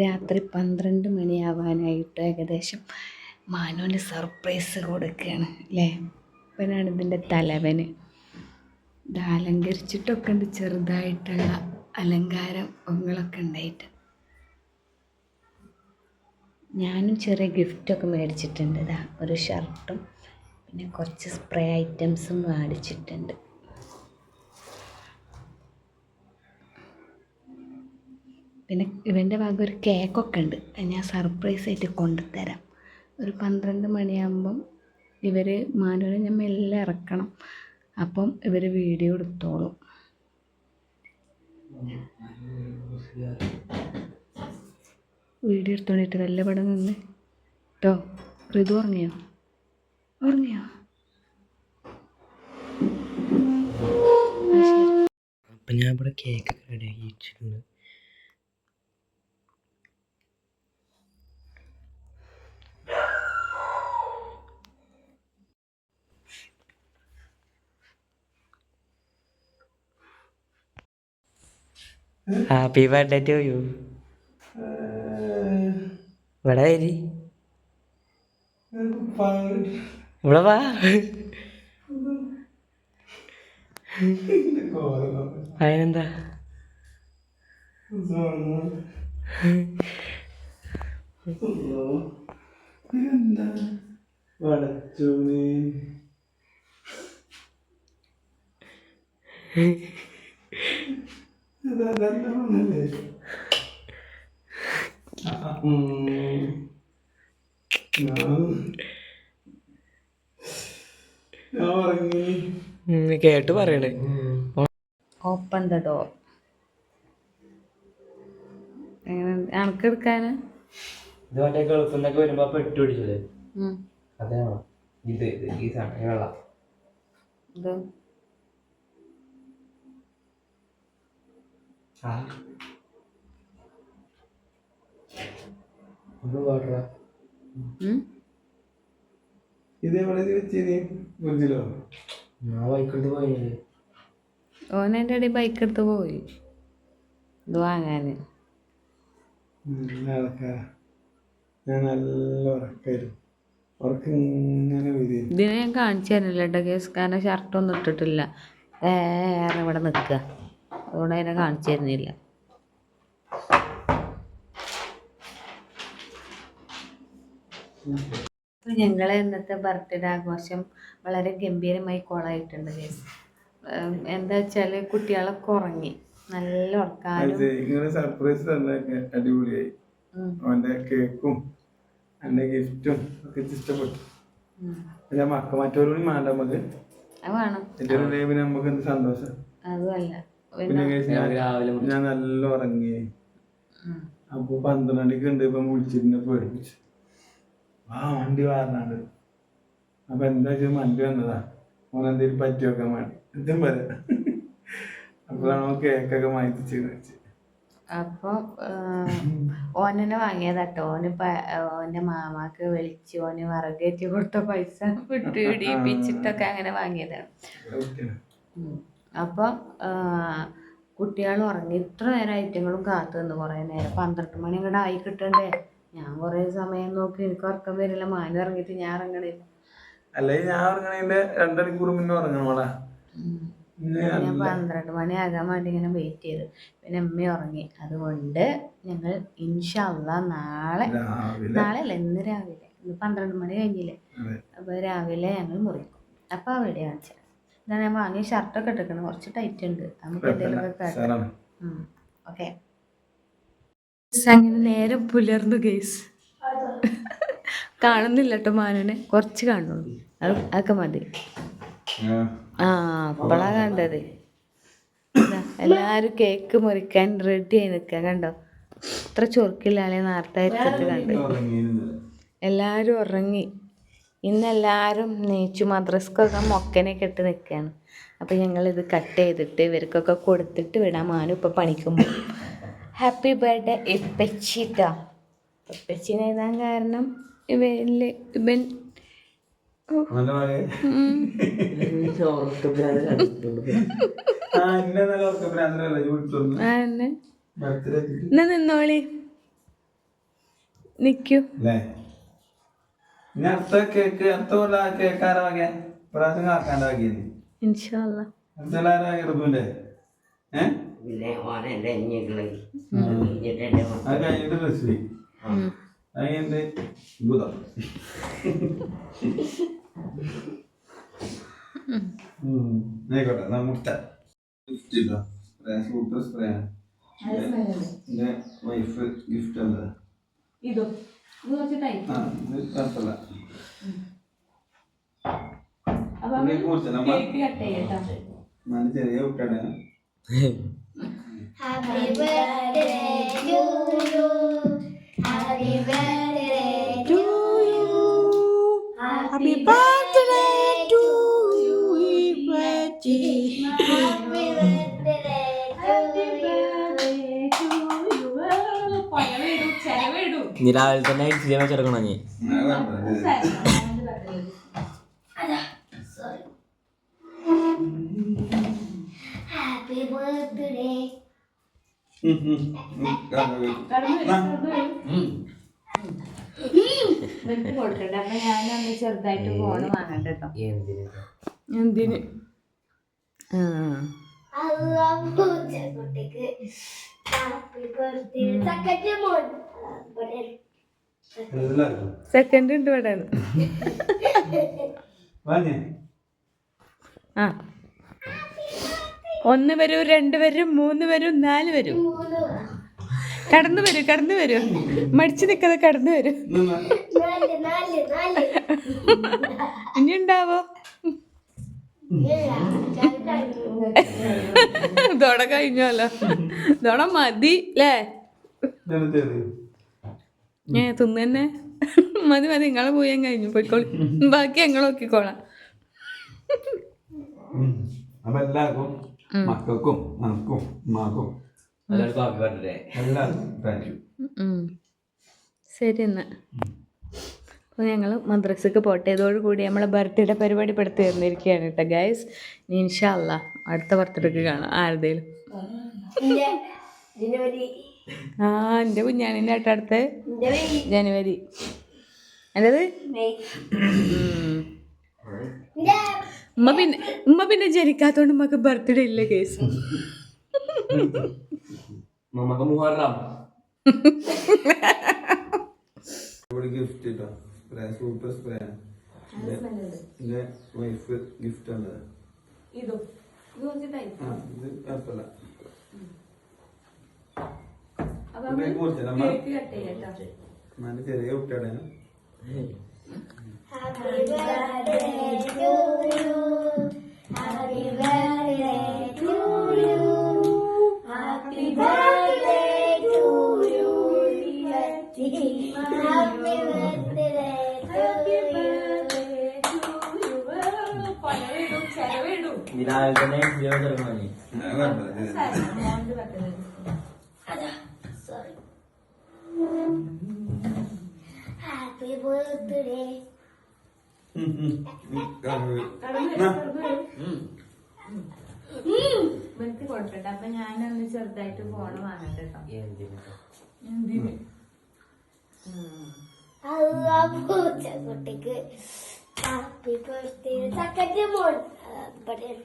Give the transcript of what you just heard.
രാത്രി പന്ത്രണ്ട് മണിയാവാനായിട്ട് ഏകദേശം മാനുവിന് സർപ്രൈസ് കൊടുക്കുകയാണ് അല്ലേ ഇവനാണ് ഇതിന്റെ തലവന്. ഇത് അലങ്കരിച്ചിട്ടൊക്കെ ഉണ്ട് ചെറുതായിട്ടുള്ള അലങ്കാരങ്ങളൊക്കെ ഉണ്ടായിട്ട്. ഞാനും ചെറിയ ഗിഫ്റ്റൊക്കെ മേടിച്ചിട്ടുണ്ട് ഇതാ ഒരു ഷർട്ടും പിന്നെ കുറച്ച് സ്പ്രേ ഐറ്റംസും മേടിച്ചിട്ടുണ്ട്. പിന്നെ ഇവന്റെ ഭാഗം ഒരു കേക്കൊക്കെ ഉണ്ട്. ഞാൻ സർപ്രൈസ് ആയിട്ട് കൊണ്ടുതരാം ഒരു പന്ത്രണ്ട് മണിയാകുമ്പം ഇവർ മാനൂരെ ഞാൻ മെല്ലെ ഇറക്കണം. അപ്പം ഇവർ വീഡിയോ എടുത്തോളും. വീഡിയോ എടുത്തോണ്ടിട്ട് വല്ല ഇവിടെ നിന്ന്. കേട്ടോ ഋതു ഉറങ്ങിയോ? ഉറങ്ങിയോ? അപ്പം ഞാൻ ഇവിടെ കേക്ക് റെഡി ആക്കി വെച്ചിട്ടുണ്ട് ഹാപ്പി ബർത്ത്ഡേ ടു യു ഇവിടെ വരി. ഇവിടെ വാ. അതിനെന്താ? വളച്ചു ഇതല്ല കേട്ട് പറയണേ. ഓപ്പൺ ദ ഡോർ എങ്ങനെ അണക്കെടുക്കാന് ഇത് മറ്റേ ഗൾഫിൽ നിന്നൊക്കെ വരുമ്പോ പെട്ടു പിടിച്ചത് അതാണോ? ഇത് ഇത് ഈ സാധനം ഈ വെള്ളം. ഓൻ എന്റെ ഇടയിൽ ബൈക്ക് എടുത്ത് പോയി. ഇത് വാങ്ങാന്. ഇതിനെ ഞാൻ കാണിച്ചു തരുന്നില്ല കേട്ടോ കേസ്. കാരണം ഷർട്ടൊന്നും ഇട്ടിട്ടില്ല. ഏറെ ഇവിടെ നിൽക്കുക. അതുകൊണ്ട് അതിനെ കാണിച്ചു തരുന്നില്ല ഞങ്ങളെ ഇന്നത്തെ ബർത്ത്ഡേ ആഘോഷം വളരെ ഗംഭീരമായി കോളായിട്ടുണ്ട് കേസ് എന്താ വെച്ചാൽ കുട്ടികളൊക്കെ ഉറങ്ങി. നല്ല ഉറക്കാനും. അത് സർപ്രൈസ് തന്നെ അടിപൊളിയായി. അവന്റെ കേക്കും ഗിഫ്റ്റും ഒക്കെ ഇഷ്ടപ്പെട്ടു. ഉം. ഞാൻ മക്ക മറ്റൊരു വേണ്ട നമുക്ക്. അത് വേണം. നമുക്ക് എന്ത് സന്തോഷം. അതുമല്ല. ഞാൻ രാവിലെ ഞാൻ നല്ല ഉറങ്ങി. അപ്പൊ പന്ത്രണ്ടിക്ക് ഉണ്ട് ഇപ്പൊ വിളിച്ചിരുന്ന പേടിപ്പിച്ചു ആ വണ്ടി വാരണാണ്ട് അപ്പൊ എന്താ വെച്ചാൽ വണ്ടി വന്നതാ. ഓനെന്തേലും പറ്റി വെക്കാൻ വേണ്ടി. എന്തും പറയാം അപ്പോഴാണ് ഓൻ കേക്കൊക്കെ മാറ്റിച്ച് വെച്ച് ഓനെ ഓനെന്നെ വാങ്ങിയതാട്ടോ. ഓന് ഓന്റെ മാമാക്ക് വിളിച്ച് ഓന് വിറകേറ്റി കൊടുത്ത പൈസ വിട്ട് ഇടിപ്പിച്ചിട്ടൊക്കെ അങ്ങനെ വാങ്ങിയതാണ്. അപ്പം കുട്ടികൾ ഉറങ്ങി ഇത്ര നേരം ഐറ്റങ്ങളും കാത്തു നിന്ന് കുറേ നേരം. പന്ത്രണ്ട് മണി ഇങ്ങോട്ട് ആയി കിട്ടണ്ടേ? ഞാൻ കുറേ സമയം നോക്കി എനിക്ക് ഉറക്കം വരില്ല. മാന ഇറങ്ങിയിട്ട് ഞാൻ ഇറങ്ങണില്ല അല്ലെങ്കിൽ ഞാൻ ഇറങ്ങണേന്റെ രണ്ടണിക്കൂർ മുന്നേ ഇറങ്ങണോടാ ഞാൻ പന്ത്രണ്ട് മണി ആകാൻ വേണ്ടി ഇങ്ങനെ വെയിറ്റ് ചെയ്തു. പിന്നെ അമ്മ ഉറങ്ങി. അതുകൊണ്ട് ഞങ്ങൾ ഇൻഷല്ല നാളെ നാളെ അല്ല ഇന്ന് രാവിലെ. ഇന്ന് പന്ത്രണ്ട് മണി കഴിഞ്ഞില്ലേ? അപ്പൊ അപ്പോൾ രാവിലെ ഞങ്ങൾ മുറിക്കും. അപ്പോൾ അവിടെയാണ് ഇതാണ് ഞാൻ വാങ്ങിയ ഷർട്ടൊക്കെ എടുക്കണം കുറച്ച് ടൈറ്റ് ഉണ്ട്. നമുക്ക് എന്തെങ്കിലുമൊക്കെ ഓക്കെ അങ്ങനെ നേരെ പുലർന്നു ഗേസ് കാണുന്നില്ല കേട്ടോ മാനുനെ. കുറച്ച് കാണുന്നു അത് അതൊക്കെ മതി. ആ. അപ്പളാ കണ്ടത്. എല്ലാരും കേക്ക് മുറിക്കാൻ റെഡി ആയി നിക്കാൻ കണ്ടോ? ഇത്ര ചൊറുക്കില്ലാലേ നേരത്തെ അരിച്ചിട്ട് എല്ലാരും ഉറങ്ങി. ഇന്നെല്ലാവരും നെയ്ച്ചു മദ്രസ്ക്കൊക്കെ മൊക്കനെ കെട്ട് നിൽക്കുകയാണ് അപ്പോൾ ഞങ്ങളിത് കട്ട് ചെയ്തിട്ട് ഇവർക്കൊക്കെ കൊടുത്തിട്ട് വിടാം. മാനു ഇപ്പോൾ പണിക്കുമ്പോൾ ഹാപ്പി ബർത്ത്ഡേ ഇപ്പച്ചിട്ട ഇപ്പച്ചിനെ എഴുതാൻ കാരണം ഇവനിൽ ഇവൻ നിന്നോളി. നിക്കൂ. അല്ലേ ഇനി അടുത്ത കേക്ക് അടുത്ത കൊല്ലം ആ കേക്ക് ആരാ വകയ പ്രാവശ്യം കാക്കാന്റെ വകയാണ് ഇൻഷാല്ല അടുത്ത കൊല്ലം ആരാ ഋതുവിന്റെ ഏഹ് പിന്നെ ഓനെന്റെ അഞ്ഞികളെ അത് കഴിഞ്ഞിട്ട് റെസിപ്പി അത് കഴിഞ്ഞിട്ട് ഭൂതം. ആയിക്കോട്ടെ മുട്ട. ഗിഫ്റ്റ് സൂപ്പർ സ്പ്രേ ആണ്. എന്റെ വൈഫ് ഗിഫ്റ്റ് തന്നത്. ഇതോ. ചെറിയ കുട്ടിയാണ് Happy birthday to you. Happy birthday to you. Happy birthday നീ രാവിലെ തന്നെ ഇച്ചിരി വെച്ചെടുക്കണോ നീ കൊടുക്കട്ടെ അപ്പൊ ഞാനൊന്ന് ചെറുതായിട്ട് ഫോൺ വാങ്ങണ്ട കേട്ടോ എന്തിനാ എന്തിന് ആ പൂച്ചക്കുട്ടിക്ക് സെക്കൻഡ് ഉണ്ട് ഇവിടെ. ആ. ഒന്ന് വരൂ രണ്ട് വരും മൂന്ന് വരും നാല് വരും. കടന്നു വരൂ കടന്നു വരൂ. മടിച്ചു നിൽക്കാതെ കടന്നു വരൂ. ഇനി ഉണ്ടാവോ ഇതോട കഴിഞ്ഞല്ലോ ദോട മതി അല്ലേ ഏ തിന്നെ മതി മതി നിങ്ങളെ പോയാൻ കഴിഞ്ഞു. പോയിക്കോളി. ബാക്കി ഞങ്ങൾ നോക്കിക്കോളാം. അപ്പൊ എല്ലാവർക്കും മക്കൾക്കും നമുക്കും ഉമ്മാക്കും എല്ലാവർക്കും ഹാപ്പി ബർത്ത്ഡേ. എല്ലാവർക്കും താങ്ക് യു ശരി എന്നാ. അപ്പോൾ ഞങ്ങൾ മദ്രസക്ക് പോട്ടെ. ഇതോടുകൂടി നമ്മളെ ബർത്ത്ഡേ പരിപാടി പെടുത്തി തന്നിരിക്കുകയാണ് കേട്ടോ ഗൈസ് ഇൻഷാല്ല അടുത്ത ബർത്ത്ഡേക്ക് കാണാം. ആരുതേലും ജനുവരി ആ എന്റെ കുഞ്ഞാണിന്റെ ആട്ട അടുത്ത്. ജനുവരി. ഇന്റെ. ഉമ്മ പിന്നെ ഉമ്മ പിന്നെ ജനിക്കാത്തോണ്ട് ഉമ്മക്ക് ബർത്ത്ഡേ ഇല്ല കേസ് മുഹറം. ഗിഫ്റ്റ് കേട്ടോ സ്പ്രേ സൂപ്പർ സ്പ്രേ ആണ് എന്റെ വൈഫ് ഗിഫ്റ്റ് തന്നത് ഇതോ ആ ഇത് കുഴപ്പമില്ല ചെറിയ കുട്ടിയാണ് ഹാപ്പി birthday Happy birthday. ഉം, ഉം. ഉം, കാണുക. ഇവർക്ക് കൊടുക്കട്ടെ അപ്പൊ ഞാനൊന്ന് ചെറുതായിട്ട് ഫോണ് വാങ്ങട്ടെ കേട്ടോ എന്തിനാ because they attack a demon, Uh, but in